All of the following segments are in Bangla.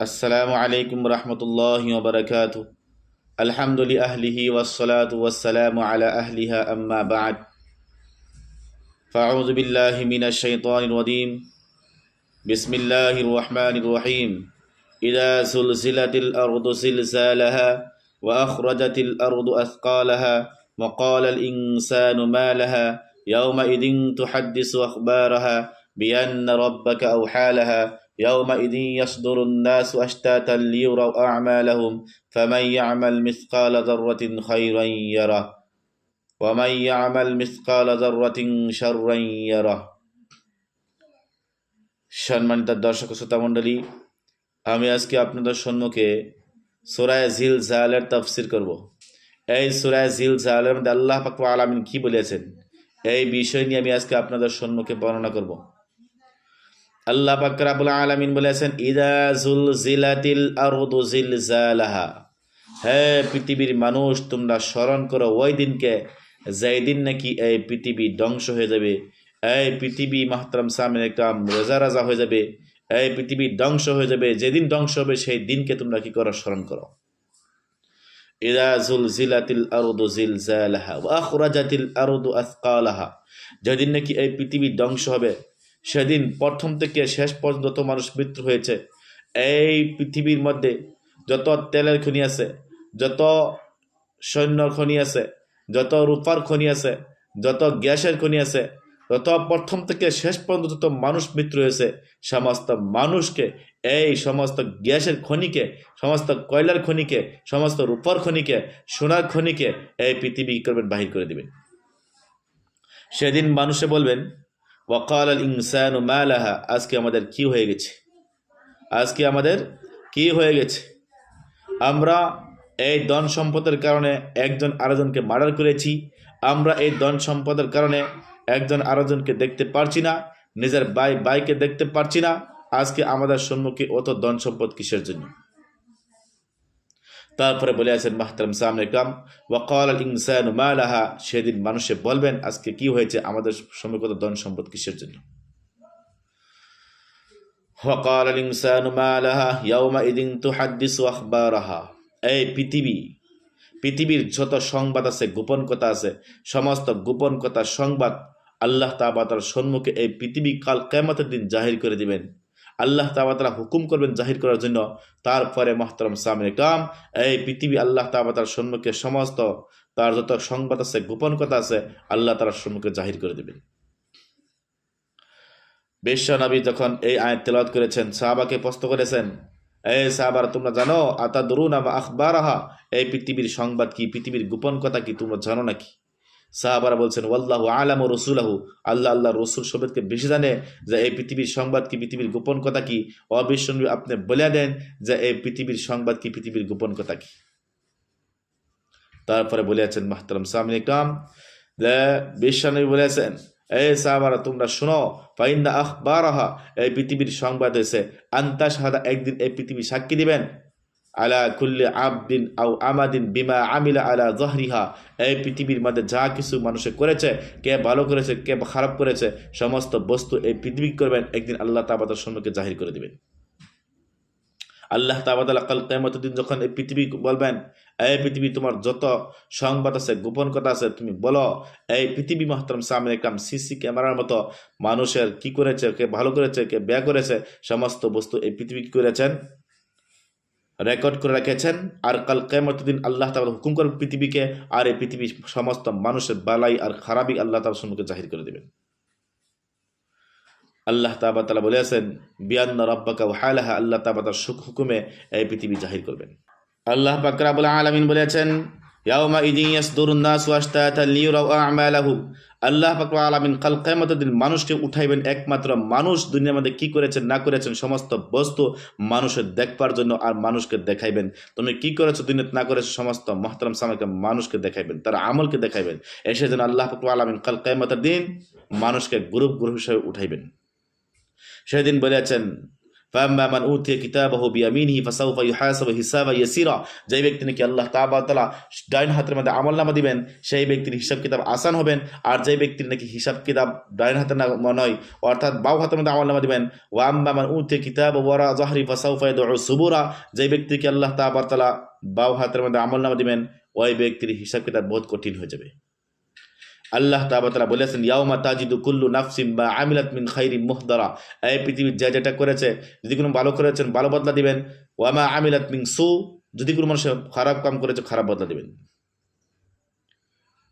السلام عليكم ورحمة الله وبركاته. الحمد لأهله والصلاة والسلام على أهلها أما بعد. فأعوذ بالله من الشيطان الرجيم. بسم الله الرحمن الرحيم. إذا زلزلت الأرض زلزالها وأخرجت الأرض أثقالها وقال الإنسان ما لها يومئذ تحدث أخبارها بأن ربك أوحى لها يومئذ يصدر الناس أشتاتا ليروا أعمالهم فمن يعمل مثقال ذرة خيرا يره ومن يعمل مثقال ذرة شرا يره সম্মানিত দর্শক শ্রোতা মণ্ডলী আমি আজকে আপনাদের সম্মুখে সুরায় জিল জালের তফসির করব এই সুরায় জিল জালের মধ্যে আল্লাহ পাকু আলামিন কি বলেছেন এই বিষয় নিয়ে আমি আজকে আপনাদের সম্মুখে বর্ণনা করব আল্লাহ পাক রাবুল আলামিন বলেছেন, ইদা জুল জিলাতিল পৃথিবীর মানুষ, তোমরা স্মরণ করো ওই দিনকে যেই দিন নাকি এই পৃথিবী ধ্বংস হয়ে যাবে। এই পৃথিবী মাহতারাম সামনে কাম রেজা রাজা হয়ে যাবে। এই পৃথিবী ধ্বংস হয়ে যাবে। যেদিন ধ্বংস হবে, সেই দিনকে তোমরা কি করো? স্মরণ করো। যেদিন নাকি এই পৃথিবী ধ্বংস হবে সেদিন প্রথম থেকে শেষ পর্যন্ত মানুষ মৃত্যু হয়েছে, এই পৃথিবীর মধ্যে যত তেলের খনি আছে, যত সৈন্য খনি আছে, যত রূপার খনি আছে, যত গ্যাসের খনি আছে, যত প্রথম থেকে শেষ পর্যন্ত যত মানুষ মৃত্যু হয়েছে, সমস্ত মানুষকে, এই সমস্ত গ্যাসের খনিকে, সমস্ত কয়লার খনিকে, সমস্ত রূপার খনিকে, সোনার খনিকে এই পৃথিবী করবেন? বাহির করে দিবেন। সেদিন মানুষে বলবেন ওয়াকাল আল ইনসান মালাহা, আজকে আমাদের কি হয়ে গেছে? আজকে আমাদের কি হয়ে গেছে? আমরা এই ধন সম্পদের কারণে একজন আরেকজনকে মার্ডার করেছি, আমরা এই ধন সম্পদের কারণে একজন আরেকজনকে দেখতে পারছি না, নিজের বাই বাইকে দেখতে পারছি না, আজকে আমাদের সম্মুখে অত ধন সম্পদ কিসের জন্য? তারপরে বলে আছেন মাহতারাম সামনে কাম ওয়াকাল ইনসান মালাহা, সেদিন মানুষে বলবেন, আজকে কি হয়েছে? আমাদের সমীকত ধন সম্পদ কিসের জন্য? হকাল ইনসান মালাহা, ইয়াউমা ইদিন তুহাদ্দিস ওয়াখবারাহা এই পৃথিবী, পৃথিবীর যত সংবাদ আছে, গোপন কথা আছে, সমস্ত গোপন কথা সংবাদ আল্লাহ তাবাতার সম্মুখে এই পৃথিবী কাল কেমতের দিন জাহির করে দিবেন। আল্লাহ তাবাতারা হুকুম করবেন জাহির করার জন্য। তারপরে মহতরম সামনে কাম এই পৃথিবী আল্লাহ তাবাতার সম্মুখে সমস্ত, তার যত সংবাদ আছে, গোপন কথা আছে, আল্লাহ তার সম্মুখে জাহির করে দেবেন। বিশ্ব যখন এই আয়াত তেলাওয়াত করেছেন, সাহাবাকে প্রশ্ন করেছেন এই সাহাবার, তোমরা জানো আতা দরুন আমা আখবারাহা? এই পৃথিবীর সংবাদ কি, পৃথিবীর গোপন কথা কি, তোমরা জানো নাকি? সাহাবারা বলছেন, ওয়াল্লাহু আলাম ও রসুলাহু। আল্লাহ আল্লাহ রসুল সবেদকে বেশি জানে যে এই পৃথিবীর সংবাদ কি, পৃথিবীর গোপন কথা কি? অবিশ্বনবী আপনি বলে দেন যে এই পৃথিবীর সংবাদ কি, পৃথিবীর গোপন কথা কি? তারপরে বলেছেন মাহতারাম সামনে যে বিশ্বনবী বলেছেন এই সাহাবারা, তোমরা শোনো, ফাইন্না আখবারাহা। এই পৃথিবীর সংবাদ হয়েছে আন্তা শাহাদা একদিন এই পৃথিবী সাক্ষী দিবেন। আলা কুল্লে আবদিন আও আমাদিন বিমা আমিলা আলা জহরিহা। এই পৃথিবীর মধ্যে যা কিছু মানুষে করেছে, কে ভালো করেছে, কে খারাপ করেছে, সমস্ত বস্তু এই পৃথিবী করবেন, একদিন আল্লাহ তাবাদার সম্মুখে জাহির করে দিবেন। আল্লাহ তাবাদাল কাল কেমত দিন যখন এই পৃথিবী বলবেন, এই পৃথিবী তোমার যত সংবাদ আছে, গোপন কথা আছে, তুমি বলো, এই পৃথিবী মহতরম সামনে কাম সিসি ক্যামেরার মতো মানুষের কি করেছে, কে ভালো করেছে, কে ব্যয় করেছে, সমস্ত বস্তু এই পৃথিবী কি করেছেন? রেকর্ড করে রেখেছেন, আর কাল কেমতদিন আল্লাহ তালা হুকুম করবেন পৃথিবীকে আর এই পৃথিবীর সমস্ত মানুষের বালাই আর খারাপই আল্লাহ তালা সম্মুখে জাহির করে দেবেন। আল্লাহ তাবা তালা বলে আছেন বিয়ান্ন রব্বাকা হালাহা আল্লাহ তাবা তার হুকুমে এই পৃথিবী জাহির করবেন। আল্লাহ বাকরাবুল আলমিন বলেছেন আল্লাহ আলামিন কাল কিয়ামতের দিন মানুষকে উঠাইবেন একমাত্র মানুষ। দুনিয়ার মধ্যে কি করেছেন, না করেছেন, সমস্ত বস্তু মানুষের দেখবার জন্য আর মানুষকে দেখাইবেন। তুমি কি করেছ, দুনিয়াতে না করেছ, সমস্ত মহতরম সামাকে মানুষকে দেখাইবেন, তার আমলকে দেখাইবেন। এসে যেন আল্লাহ পাক আলামিন কাল কিয়ামতের দিন মানুষকে গ্রুপ গ্রুপ হিসেবে উঠাইবেন। সেদিন বলেছেন ফাম্মা মান উতিয়া কিতাবাহু বিয়ামিনিহি ফাসাউফা ইউহাসাবু হিসাবা ইয়াসিরা যেই ব্যক্তি নাকি আল্লাহ তাআলা ডাইন হাতের মধ্যে আমলনামা দিবেন, সেই ব্যক্তির হিসাব কিতাব আসান হবেন, আর যেই ব্যক্তির নাকি হিসাব কিতাব ডাইন হাতের হাতে নয়, অর্থাৎ বাউ হাতের মধ্যে আমলনামা দিবেন ওয়াম্মা মান উতিয়া কিতাব ওয়ারা জাহরি ফাসাউফা ইয়াদউ সুবুরা যে ব্যক্তিকে আল্লাহ তাআলা বাউ হাতের মধ্যে আমলনামা দিবেন, ওই ব্যক্তির হিসাব কিতাব বহুত কঠিন হয়ে যাবে। আল্লাহ তাবাতালা বলেছেন, ইয়াউমা তাজিদু কুল্লু নাফসিম বা আমিলাত মিন খাইরি মুহদারা। এই পৃথিবীর যা যেটা করেছে, যদি কোনো ভালো করেছেন, ভালো বদলা দিবেন। ওয়ামা আমিলাত মিন সু। যদি কোনো মানুষ খারাপ কাম করেছে, খারাপ বদলা দিবেন।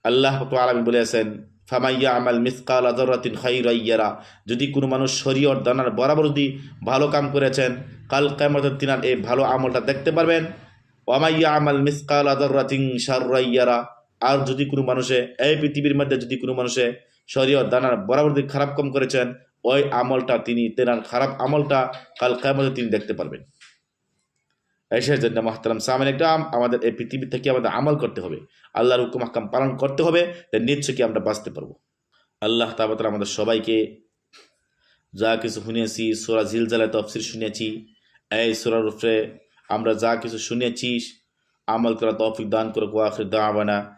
আল্লাহ আলমী বলেছেন ফামাইয়া আমাল মিসকাল আদরাতিন খাইরাইয়ারা যদি কোনো মানুষ শরীয়র দানার বরাবর যদি ভালো কাম করেছেন, কাল কেমতের তিনার এই ভালো আমলটা দেখতে পারবেন। ওয়ামাইয়া আমাল মিসকাল আদরাতিন শাররাইয়ারা আর যদি কোনো মানুষে, এই পৃথিবীর মধ্যে যদি কোনো মানুষে শরীয় দানার বরাবর যদি খারাপ কম করেছেন, ওই আমলটা তিনি, তেনার খারাপ আমলটা কাল কেমতে তিনি দেখতে পারবেন। এসের জন্য মাহতারাম সামিন একরাম, আমাদের এই পৃথিবী থেকে আমাদের আমল করতে হবে। আল্লাহর হুকুম হাকাম পালন করতে হবে নিশ্চয় কি আমরা বাঁচতে পারব। আল্লাহ তাবাতালা আমাদের সবাইকে যা কিছু শুনেছি, সোরা ঝিলজালা তফসির শুনেছি, এই সোরার উপরে আমরা যা কিছু শুনেছি, আমল করা তৌফিক দান করে কোয়াখির দাওয়ানা।